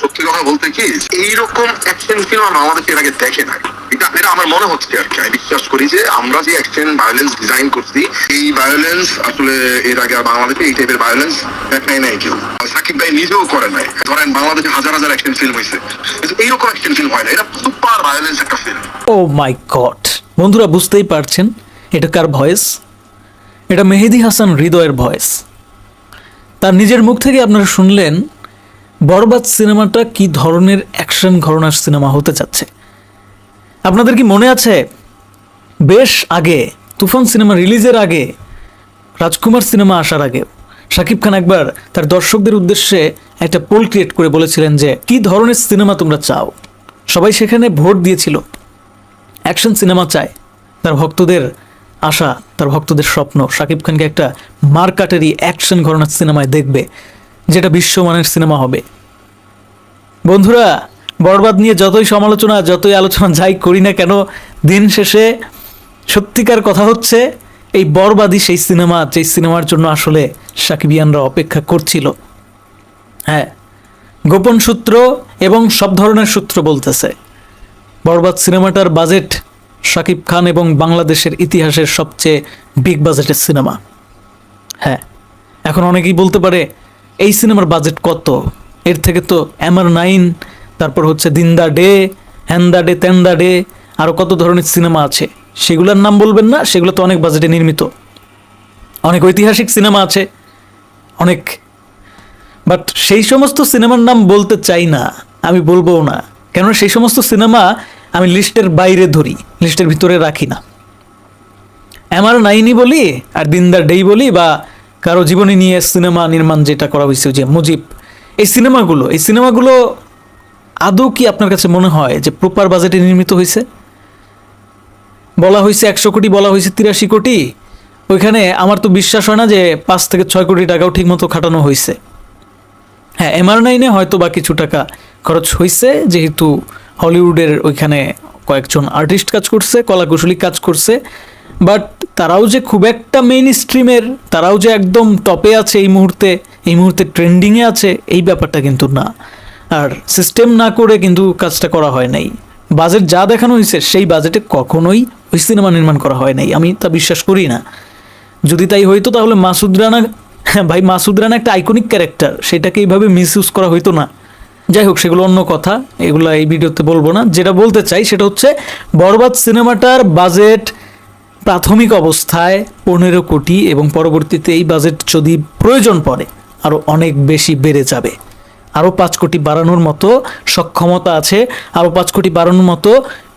সত্যি কথা বলতে কি, এইরকম অ্যাকশন সিনেমা বাংলাদেশে এর আগে দেখে নাই। এটা আমার মনে হচ্ছে আর কি, আমি বিশ্বাস করি যে আমরা যে অ্যাকশন ভায়োলেন্স ডিজাইন করছি, এই ভায়োলেন্স আসলে এর আগে বাংলাদেশে এই টাইপের ভায়োলেন্স দেখায় নাই কেউ। সাকিব ভাই নিজেও করে নাই। ধরেন বাংলাদেশে হাজার হাজার অ্যাকশন ফিল্ম হয়েছে। এইরকম অ্যাকশন ফিল্ম হয় না এটা সুপার ভায়োলেন্স একটা ফিল্ম ও মাই গড বন্ধুরা, বুঝতেই পারছেন? এটা কার ভয়েস এটা মেহেদি হাসান হৃদয়ের ভয়েস তার নিজের মুখ থেকে আপনারা শুনলেন বরবাদ সিনেমাটা কি ধরনের অ্যাকশন ঘরনার সিনেমা হতে যাচ্ছে? আপনাদের কি মনে আছে? বেশ আগে, তুফান সিনেমা রিলিজের আগে, রাজকুমার সিনেমা আসার আগে, শাকিব খান একবার তার দর্শকদের উদ্দেশ্যে একটা পোল ক্রিয়েট করে বলেছিলেন যে, কি ধরনের সিনেমা তোমরা চাও? সবাই সেখানে ভোট দিয়েছিল। অ্যাকশন সিনেমা চায়। তার ভক্তদের আশা, তার ভক্তদের স্বপ্ন, শাকিব খানকে একটা মারকাটারি অ্যাকশন ঘরনার সিনেমায় দেখবে। যেটা বিশ্বমানের সিনেমা হবে। বন্ধুরা, বরবাদ নিয়ে যতই সমালোচনা, যতই আলোচনা যাই করি না কেন, দিন শেষে সত্যিকার কথা হচ্ছে, এই বরবাদই সেই সিনেমা, যেই সিনেমার জন্য আসলে সাকিবিয়ানরা অপেক্ষা করছিল। হ্যাঁ গোপন সূত্র এবং সব ধরনের সূত্র বলতেছে, বরবাদ সিনেমাটার বাজেট শাকিব খান এবং বাংলাদেশের ইতিহাসের সবচেয়ে বিগ বাজেটের সিনেমা। হ্যাঁ এখন অনেকেই বলতে পারে এই সিনেমার বাজেট কত? এর থেকে তো এমআর নাইন, তারপর হচ্ছে দিন দা ডে হ্যান দা ডে তেন দা ডে আরও কত ধরনের সিনেমা আছে? সেগুলোর নাম বলবেন না, সেগুলো তো অনেক বাজেটে নির্মিত। অনেক ঐতিহাসিক সিনেমা আছে, অনেক। বাট সেই সমস্ত সিনেমার নাম বলতে চাই না, আমি বলব না। কেন সেই সমস্ত সিনেমা আমি লিস্টের বাইরে ধরি, লিস্টের ভিতরে রাখি না। এমআর নাইনই বলি আর দিনদার ডেই বলি বা কারও জীবনী নিয়ে সিনেমা নির্মাণ যেটা করা হয়েছে, যে মুজিব, এই সিনেমাগুলো এই সিনেমাগুলো আদৌ কি আপনার কাছে মনে হয় যে প্রপার বাজেটে নির্মিত হয়েছে? বলা হয়েছে একশো কোটি, বলা হয়েছে তিরাশি কোটি। ওইখানে আমার তো বিশ্বাস হয় না যে পাঁচ থেকে ছয় কোটি টাকাও ঠিকমতো খাটানো হয়েছে। হ্যাঁ এমআর নাইনে হয়তো বা কিছু টাকা খরচ হয়েছে, যেহেতু হলিউডের ওইখানে কয়েকজন আর্টিস্ট কাজ করছে, কলাকুশলী কাজ করছে। বাট তারাও যে খুব একটা মেইন স্ট্রিমের তারাও যে একদম টপে আছে এই মুহূর্তে এই মুহূর্তে ট্রেন্ডিংয়ে আছে, এই ব্যাপারটা কিন্তু না। আর সিস্টেম না করে কিন্তু কাজটা করা হয় নাই। বাজেট যা দেখানো হয়েছে, সেই বাজেটে কখনোই ওই সিনেমা নির্মাণ করা হয় নাই। আমি তা বিশ্বাস করি না। যদি তাই হইতো, তাহলে মাসুদ রানা হ্যাঁ ভাই, মাসুদ রানা একটা আইকনিক ক্যারেক্টার সেটাকে এইভাবে মিস ইউজ করা হইতো না। যাই হোক, সেগুলো অন্য কথা। এগুলো এই ভিডিওতে বলব না। যেটা বলতে চাই, সেটা হচ্ছে, বরবাদ সিনেমাটার বাজেট প্রাথমিক অবস্থায় পনেরো কোটি এবং পরবর্তীতে এই বাজেট যদি প্রয়োজন পড়ে আরও অনেক বেশি বেড়ে যাবে। আরও পাঁচ কোটি বাড়ানোর মতো সক্ষমতা আছে আরও পাঁচ কোটি বাড়ানোর মতো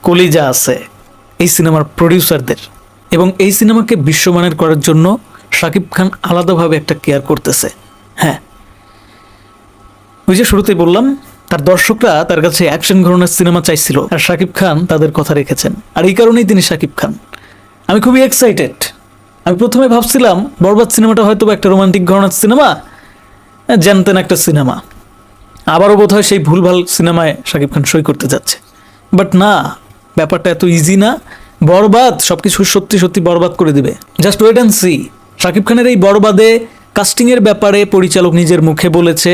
কলিজা আছে এই সিনেমার প্রডিউসারদের এবং এই সিনেমাকে বিশ্বমানের করার জন্য শাকিব খান আলাদাভাবে একটা কেয়ার করতেছে। হ্যাঁ। ওই যে শুরুতেই বললাম, তার দর্শকরা তার কাছে অ্যাকশন ঘরনের সিনেমা চাইছিল, আর শাকিব খান তাদের কথা রেখেছেন। আর এই কারণেই তিনি শাকিব খান। আমি খুবই এক্সাইটেড আমি প্রথমে ভাবছিলাম, বরবাদ সিনেমাটা হয়তো একটা রোমান্টিক ঘরনার সিনেমা, জানতেন একটা সিনেমা। আবারও বোধ হয় সেই ভুলভাল সিনেমায় শাকিব খান সই করতে যাচ্ছে। বাট না, ব্যাপারটা এত ইজি না। বরবাদ সব কিছু সত্যি সত্যি বরবাদ করে দিবে। Just wait and see Shakib খানের এই বরবাদে কাস্টিংয়ের ব্যাপারে পরিচালক নিজের মুখে বলেছে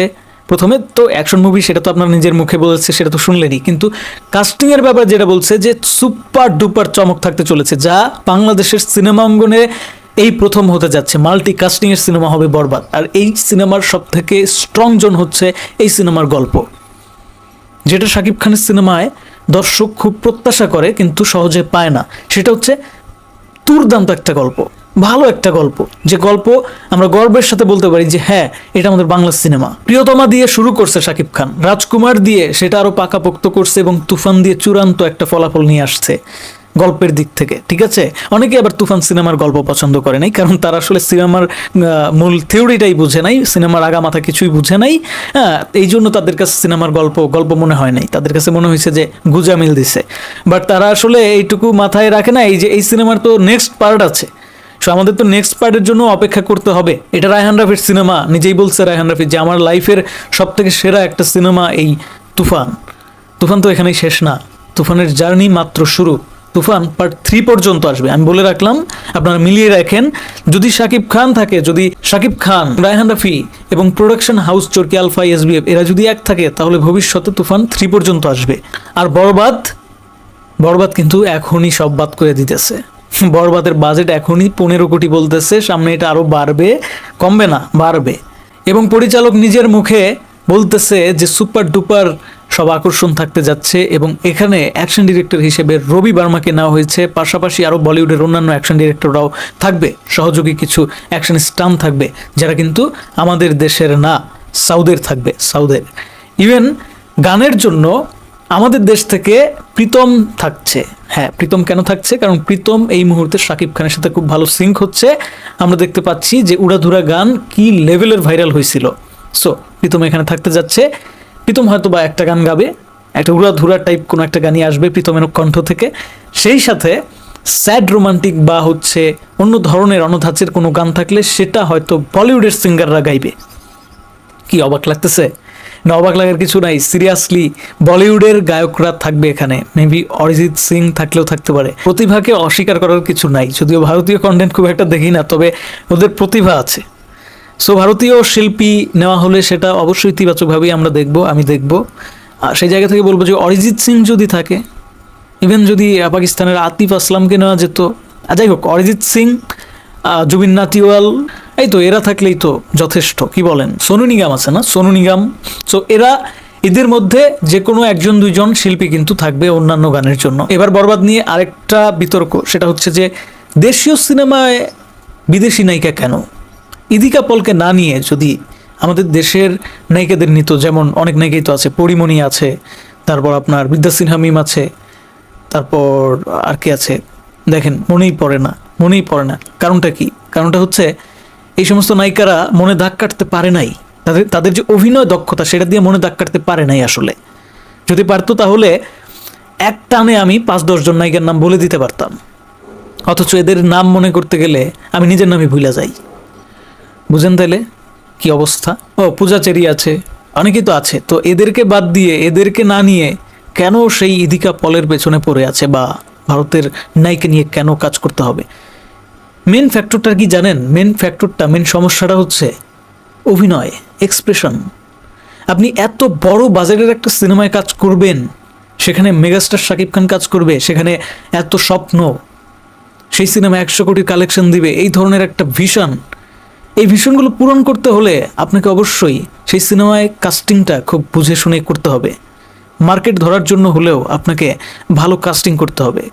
প্রথমে তো অ্যাকশন মুভি সেটা তো আপনার নিজের মুখে বলেছে, সেটা তো শুনলেনই। কিন্তু কাস্টিংয়ের ব্যাপারে যেটা বলছে যে সুপার ডুপার চমক থাকতে চলেছে, যা বাংলাদেশের সিনেমা অঙ্গনে এই প্রথম হতে যাচ্ছে। মাল্টি কাস্টিংয়ের সিনেমা হবে বরবাদ। আর এই সিনেমার সব থেকে স্ট্রং জোন হচ্ছে এই সিনেমার গল্প। যেটা শাকিব খানের সিনেমায় দর্শক খুব প্রত্যাশা করে, কিন্তু সহজে পায় না। সেটা হচ্ছে দুর্দান্ত একটা গল্প। ভালো একটা গল্প। যে গল্প আমরা গর্বের সাথে বলতে পারি যে হ্যাঁ এটা আমাদের বাংলা সিনেমা। প্রিয়তমা দিয়ে শুরু করছে শাকিব খান। রাজকুমার দিয়ে সেটা আরও পাকাপোক্ত করছে এবং তুফান দিয়ে চূড়ান্ত একটা ফলাফল নিয়ে আসছে গল্পের দিক থেকে, ঠিক আছে? অনেকে আবার তুফান সিনেমার গল্প পছন্দ করে নাই, কারণ তারা আসলে সিনেমার মূল থিওরিটাই বুঝে নাই, সিনেমার আগা মাথা কিছুই বুঝে নাই। হ্যাঁ এই জন্য তাদের কাছে সিনেমার গল্প গল্প মনে হয় নাই। তাদের কাছে মনে হয়েছে যে গুজামিল দিছে। বাট তারা আসলে এইটুকু মাথায় রাখে না, এই যে, এই সিনেমার তো নেক্সট পার্ট আছে। সো আমাদের তো নেক্সট পার্টের জন্য অপেক্ষা করতে হবে। এটা রায়হান রাফির সিনেমা নিজেই বলছে রায়হান রাফি যে আমার লাইফের সব থেকে সেরা একটা সিনেমা এই তুফান। তুফান তো এখানেই শেষ না। তুফানের জার্নি মাত্র শুরু। তুফান পার্ট থ্রি পর্যন্ত আসবে। আমি বলে রাখলাম, আপনারা মিলিয়ে রাখেন, যদি শাকিব খান থাকে, যদি শাকিব খান, রায়হান রাফি এবং production house Chorki alpha SBF এরা যদি এক থাকে, তাহলে ভবিষ্যতে তুফান থ্রি পর্যন্ত আসবে। আর বরবাদ বরবাদ কিন্তু এখনই সব বাদ করে দিতেছে। বরবাদের বাজেট এখনই পনেরো কোটি বলতেছে, সামনে এটা আরও বাড়বে, কমবে না, বাড়বে। এবং পরিচালক নিজের মুখে বলতেছে যে সুপার ডুপার সব আকর্ষণ থাকতে যাচ্ছে এবং এখানে অ্যাকশন ডিরেক্টর হিসেবে রবি বার্মাকে নেওয়া হয়েছে, পাশাপাশি আরও বলিউডের অন্যান্য অ্যাকশন ডিরেক্টররাও থাকবে, সহযোগী কিছু অ্যাকশন স্টান থাকবে, যারা কিন্তু আমাদের দেশের না, সাউদের থাকবে, সাউদের। ইভেন গানের জন্য আমাদের দেশ থেকে প্রীতম থাকছে। হ্যাঁ প্রীতম কেন থাকছে? কারণ প্রীতম এই মুহূর্তে শাকিব খানের সাথে খুব ভালো সিঙ্ক হচ্ছে। আমরা দেখতে পাচ্ছি যে উড়াধুরা গান কি লেভেলের ভাইরাল হয়েছিল। সো প্রীতম এখানে থাকতে যাচ্ছে। প্রীতম হয়তো বা একটা গান গাবে, একটা উড়াধুরা টাইপ কোনো একটা গানই আসবে প্রীতমের কণ্ঠ থেকে। সেই সাথে স্যাড রোমান্টিক বা হচ্ছে অন্য ধরনের অনধাচের কোনো গান থাকলে সেটা হয়তো বলিউডের সিঙ্গাররা গাইবে। কি অবাক লাগতেছে? না অবাক লাগার কিছু নাই সিরিয়াসলি বলিউডের গায়করা থাকবে এখানে। মেবি অরিজিৎ সিং থাকলেও থাকতে পারে। প্রতিভাকে অস্বীকার করার কিছু নাই, যদিও ভারতীয় কন্টেন্ট খুব একটা দেখি না, তবে ওদের প্রতিভা আছে। সো ভারতীয় শিল্পী নেওয়া হলে সেটা অবশ্যই ইতিবাচকভাবেই আমরা দেখব, আমি দেখব। আর সেই জায়গা থেকে বলব যে, অরিজিৎ সিং যদি থাকে ইভেন যদি পাকিস্তানের আতিফ আসলামকে নেওয়া যেত যাই হোক, অরিজিৎ সিং জুবিন নাতিওয়াল এই তো, এরা থাকলেই তো যথেষ্ট, কি বলেন? সোনু নিগম আছে না? সোনু নিগম। সো এরা এদের মধ্যে যে কোনো একজন, দুইজন শিল্পী কিন্তু থাকবে অন্যান্য গানের জন্য। এবার বরবাদ নিয়ে আরেকটা বিতর্ক, সেটা হচ্ছে যে দেশীয় সিনেমায় বিদেশি নায়িকা কেন? ইদিকা পলকে না নিয়ে যদি আমাদের দেশের নায়িকাদের নিত, যেমন অনেক নায়িকাই তো আছে, পরিমণি আছে, তারপর আপনার বিদ্যা সিনহা মিম আছে, তারপর আর কি আছে? দেখেন, মনেই পড়ে না, মনেই পড়ে না। কারণটা কি? কারণটা হচ্ছে এই সমস্ত নায়িকারা মনে দাগ কাটতে পারে নাই। তাদের তাদের যে অভিনয় দক্ষতা, সেটা দিয়ে মনে দাগ কাটতে পারে নাই আসলে। যদি পারতো তাহলে এক টানে আমি পাঁচ দশজন নায়িকার নাম বলে দিতে পারতাম। অথচ এদের নাম মনে করতে গেলে আমি নিজের নামই ভুলে যাই। বুঝেন তাইলে? কি অবস্থা? ও, পূজাচেরি আছে, অনেকেই তো আছে। তো এদেরকে বাদ দিয়ে, এদেরকে না নিয়ে কেন সেই ইদিকা পলের পেছনে পড়ে আছে বা ভারতের নায়িকা নিয়ে কেন কাজ করতে হবে? মেন ফ্যাক্টরটা কি জানেন? মেন ফ্যাক্টরটা মেন সমস্যাটা হচ্ছে অভিনয় এক্সপ্রেশন আপনি এত বড় বাজেটের একটা সিনেমায় কাজ করবেন, সেখানে মেগাস্টার শাকিব খান কাজ করবে, সেখানে এত স্বপ্ন, সেই সিনেমা একশো কোটি কালেকশন দিবে, এই ধরনের একটা ভিশন এই ভিশনগুলো পূরণ করতে হলে আপনাকে অবশ্যই সেই সিনেমায় কাস্টিংটা খুব বুঝে শুনে করতে হবে। মার্কেট ধরার জন্য হলেও আপনাকে ভালো কাস্টিং করতে হবে।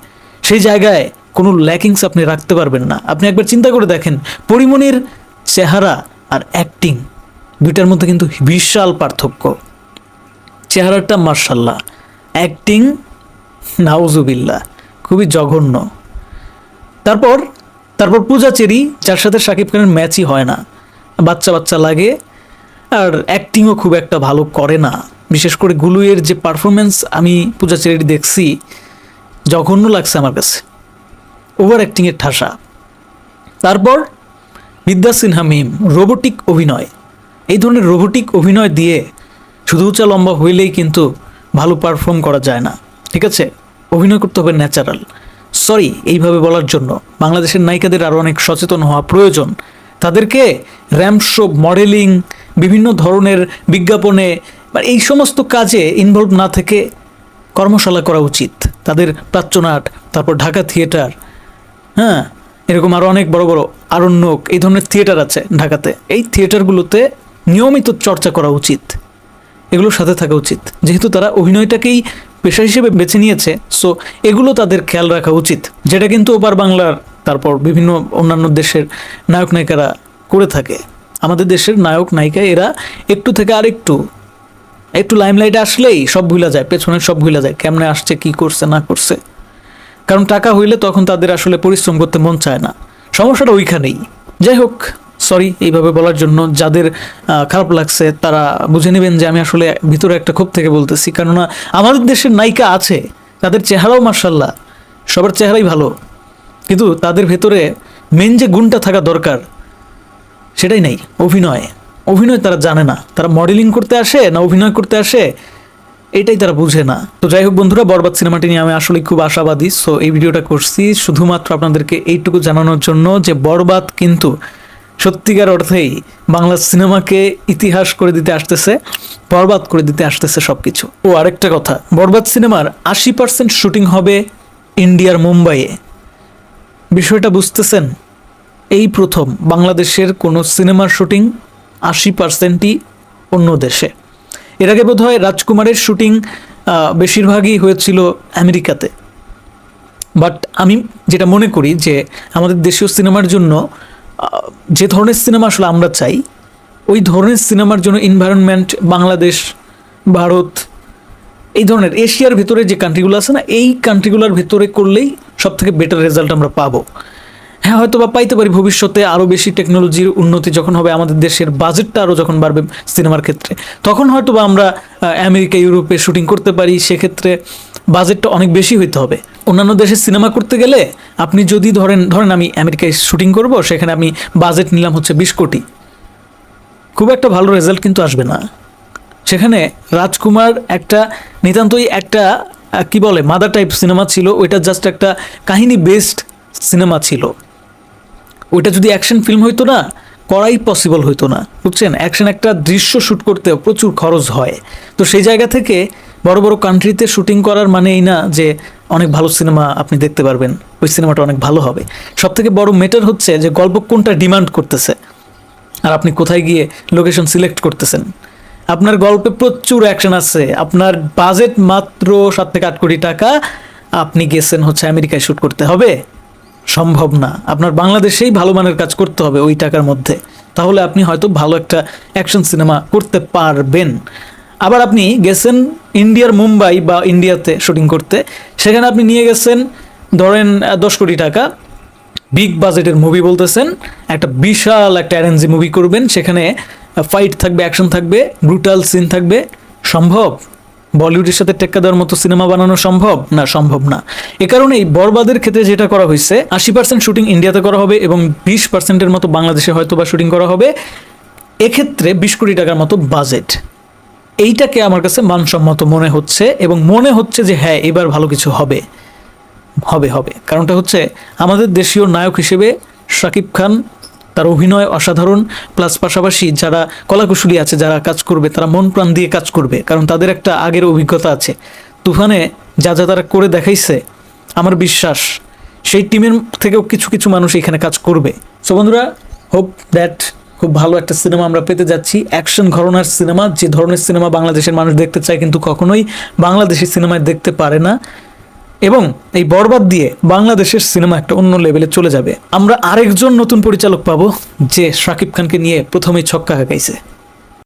সেই জায়গায় কোনো ল্যাকিংস আপনি রাখতে পারবেন না। আপনি একবার চিন্তা করে দেখেন, পরিমণির চেহারা আর অ্যাক্টিং দুইটার মধ্যে কিন্তু বিশাল পার্থক্য। চেহারাটা মার্শাল্লাহ অ্যাক্টিং নাউজুবিল্লা খুবই জঘন্য। তারপর তারপর পূজা চেরি যার সাথে শাকিব খানের ম্যাচই হয় না। বাচ্চা বাচ্চা লাগে, আর অ্যাক্টিংও খুব একটা ভালো করে না। বিশেষ করে গুলুয়ের যে পারফরমেন্স আমি পূজা চেরির দেখছি, জঘন্য লাগছে আমার কাছে। ওভার অ্যাক্টিংয়ের ঠাসা। তারপর বিদ্যা সিনহা মিম, রোবোটিক অভিনয়। এই ধরনের রোবোটিক অভিনয় দিয়ে শুধু উঁচা লম্বা হইলেই কিন্তু ভালো পারফর্ম করা যায় না। ঠিক আছে? অভিনয় করতে হবে ন্যাচারাল। সরি, এইভাবে বলার জন্য। বাংলাদেশের নায়িকাদের আরও অনেক সচেতন হওয়া প্রয়োজন। তাদেরকে র্যাম্প শো, মডেলিং, বিভিন্ন ধরনের বিজ্ঞাপনে, বা এই সমস্ত কাজে ইনভলভ না থেকে কর্মশালা করা উচিত। তাদের প্রাচ্যনাট, তারপর ঢাকা থিয়েটার হ্যাঁ এরকম আরও অনেক বড় বড় আরণ্যক এই ধরনের থিয়েটার আছে ঢাকাতে। এই থিয়েটারগুলোতে নিয়মিত চর্চা করা উচিত। এগুলোর সাথে থাকা উচিত। যেহেতু তারা অভিনয়টাকেই পেশা হিসেবে বেছে নিয়েছে সো এগুলো তাদের খেয়াল রাখা উচিত। যেটা কিন্তু ওপার বাংলার, তারপর বিভিন্ন অন্যান্য দেশের নায়ক নায়িকারা করে থাকে। আমাদের দেশের নায়ক নায়িকা এরা একটু থেকে আরেকটু। একটু লাইমলাইটে আসলেই সব ভুলা যায়, পেছনের সব ভুলা যায়, কেমনে আসছে, কি করছে, না করছে। কারণ টাকা হইলে তখন তাদের আসলে পরিশ্রম করতে মন চায় না। সমস্যাটা ওইখানেই। যাই হোক সরি এইভাবে বলার জন্য যাদের খারাপ লাগছে তারা বুঝে নেবেন যে আমি আসলে ভিতরে একটা ক্ষোভ থেকে বলতেছি। কেননা আমাদের দেশের নায়িকা আছে, তাদের চেহারাও মার্শাল্লাহ সবার চেহারাই ভালো। কিন্তু তাদের ভেতরে মেন যে গুণটা থাকা দরকার, সেটাই নাই, অভিনয়। অভিনয় তারা জানে না। তারা মডেলিং করতে আসে না অভিনয় করতে আসে? এটাই তারা বুঝে না। তো যাই হোক বন্ধুরা, বরবাদ সিনেমাটি নিয়ে আমি আসলে খুব আশাবাদী। সো এই ভিডিওটা করছি শুধুমাত্র আপনাদেরকে এইটুকু জানানোর জন্য যে বরবাদ কিন্তু সত্যিকার অর্থেই বাংলা সিনেমাকে ইতিহাস করে দিতে আসতেছে, বরবাদ করে দিতে আসতেছে সব কিছু ও আরেকটা কথা, বরবাদ সিনেমার আশি পার্সেন্ট শুটিং হবে ইন্ডিয়ার মুম্বাইয়ে। বিষয়টা বুঝতেছেন? এই প্রথম বাংলাদেশের কোনো সিনেমার শুটিং আশি পার্সেন্টই অন্য দেশে। এর আগে বোধ হয় রাজকুমারের শুটিং বেশিরভাগই হয়েছিল আমেরিকাতে। বাট আমি যেটা মনে করি যে আমাদের দেশীয় সিনেমার জন্য যে ধরনের সিনেমা আসলে আমরা চাই, ওই ধরনের সিনেমার জন্য এনভায়রনমেন্ট বাংলাদেশ, ভারত, এই ধরনের এশিয়ার ভিতরে যে কান্ট্রিগুলো আছে না, এই কান্ট্রিগুলোর ভিতরে করলেই সব থেকে বেটার রেজাল্ট আমরা পাবো। হ্যাঁ হয়তো বা পাইতে পারি ভবিষ্যতে আরও বেশি টেকনোলজির উন্নতি যখন হবে আমাদের দেশের বাজেটটা আরও যখন বাড়বে সিনেমার ক্ষেত্রে। তখন হয়তো বা আমরা আমেরিকা ইউরোপে শুটিং করতে পারি, সেক্ষেত্রে বাজেটটা অনেক বেশি হইতে হবে। অন্যান্য দেশে সিনেমা করতে গেলে আপনি যদি ধরেন ধরেন আমি আমেরিকায় শুটিং করব, সেখানে আমি বাজেট নিলাম হচ্ছে বিশ কোটি। খুব একটা ভালো রেজাল্ট কিন্তু আসবে না। সেখানে রাজকুমার একটা, নিতান্তই একটা কি বলে মাদার টাইপ সিনেমা ছিল, ওইটা জাস্ট একটা কাহিনী বেসড সিনেমা ছিল। ওইটা যদি অ্যাকশন ফিল্ম হইতো না, করাই পসিবল হইতো না। বুঝছেন? অ্যাকশন একটা দৃশ্য শ্যুট করতে প্রচুর খরচ হয়। তো সেই জায়গা থেকে বড় বড় কান্ট্রিতে শুটিং করার মানে এই না যে অনেক ভালো সিনেমা আপনি দেখতে পারবেন। ওই সিনেমাটা অনেক ভালো হবে। সব থেকে বড় মেটার হচ্ছে যে গল্প কোনটা ডিমান্ড করতেছে। আর আপনি কোথায় গিয়ে লোকেশন সিলেক্ট করতেছেন? আপনার গল্পে প্রচুর অ্যাকশন আছে। আপনার বাজেট মাত্র সাত থেকে আট কোটি টাকা। আপনি গেছেন হচ্ছে আমেরিকায় শ্যুট করতে হবে। সম্ভব না। আপনার বাংলাদেশেই ভালো মানের কাজ করতে হবে ওই টাকার মধ্যে। তাহলে আপনি হয়তো ভালো একটা অ্যাকশন সিনেমা করতে পারবেন। আবার আপনি গেছেন ইন্ডিয়ার মুম্বাই বা ইন্ডিয়াতে শুটিং করতে। সেখানে আপনি নিয়ে গেছেন, ধরেন দশ কোটি টাকা। বিগ বাজেটের মুভি বলতেছেন, একটা বিশাল একটা অ্যারেঞ্জি মুভি করবেন। সেখানে ফাইট থাকবে অ্যাকশন থাকবে ব্রুটাল সিন থাকবে। সম্ভব? বলিউডের সাথে টেক্কা দেওয়ার মতো সিনেমা বানানো সম্ভব? না সম্ভব না। এ কারণে এই বরবাদের ক্ষেত্রে যেটা করা হয়েছে, আশি পার্সেন্ট শুটিং ইন্ডিয়াতে করা হবে এবং বিশ পার্সেন্টের মতো বাংলাদেশে হয়তো বা শুটিং করা হবে। এক্ষেত্রে বিশ কোটি টাকার মতো বাজেট। এইটাকে আমার কাছে মানসম্মত মনে হচ্ছে এবং মনে হচ্ছে যে হ্যাঁ এবার ভালো কিছু হবে। হবে হবে। কারণটা হচ্ছে আমাদের দেশীয় নায়ক হিসেবে শাকিব খান তার অভিনয় অসাধারণ প্লাস পাশাপাশি যারা কলাকুশলী আছে, যারা কাজ করবে, তারা মন প্রাণ দিয়ে কাজ করবে, কারণ তাদের একটা আগের অভিজ্ঞতা আছে। তুফানে যা যা তারা করে দেখাইছে, আমার বিশ্বাস, সেই টিমের থেকেও কিছু কিছু মানুষ এখানে কাজ করবে। সো বন্ধুরা হোপ দ্যাট খুব ভালো একটা সিনেমা আমরা পেতে যাচ্ছি। অ্যাকশন ঘরনার সিনেমা যে ধরনের সিনেমা বাংলাদেশের মানুষ দেখতে চায় কিন্তু কখনোই বাংলাদেশি সিনেমায় দেখতে পারে না। এবং এই বরবাদ দিয়ে বাংলাদেশের সিনেমা একটা অন্য লেভেলে চলে যাবে। আমরা আরেকজন নতুন পরিচালক পাবো, যে শাকিব খানকে নিয়ে প্রথমেই ছক্কা হাঁকাইছে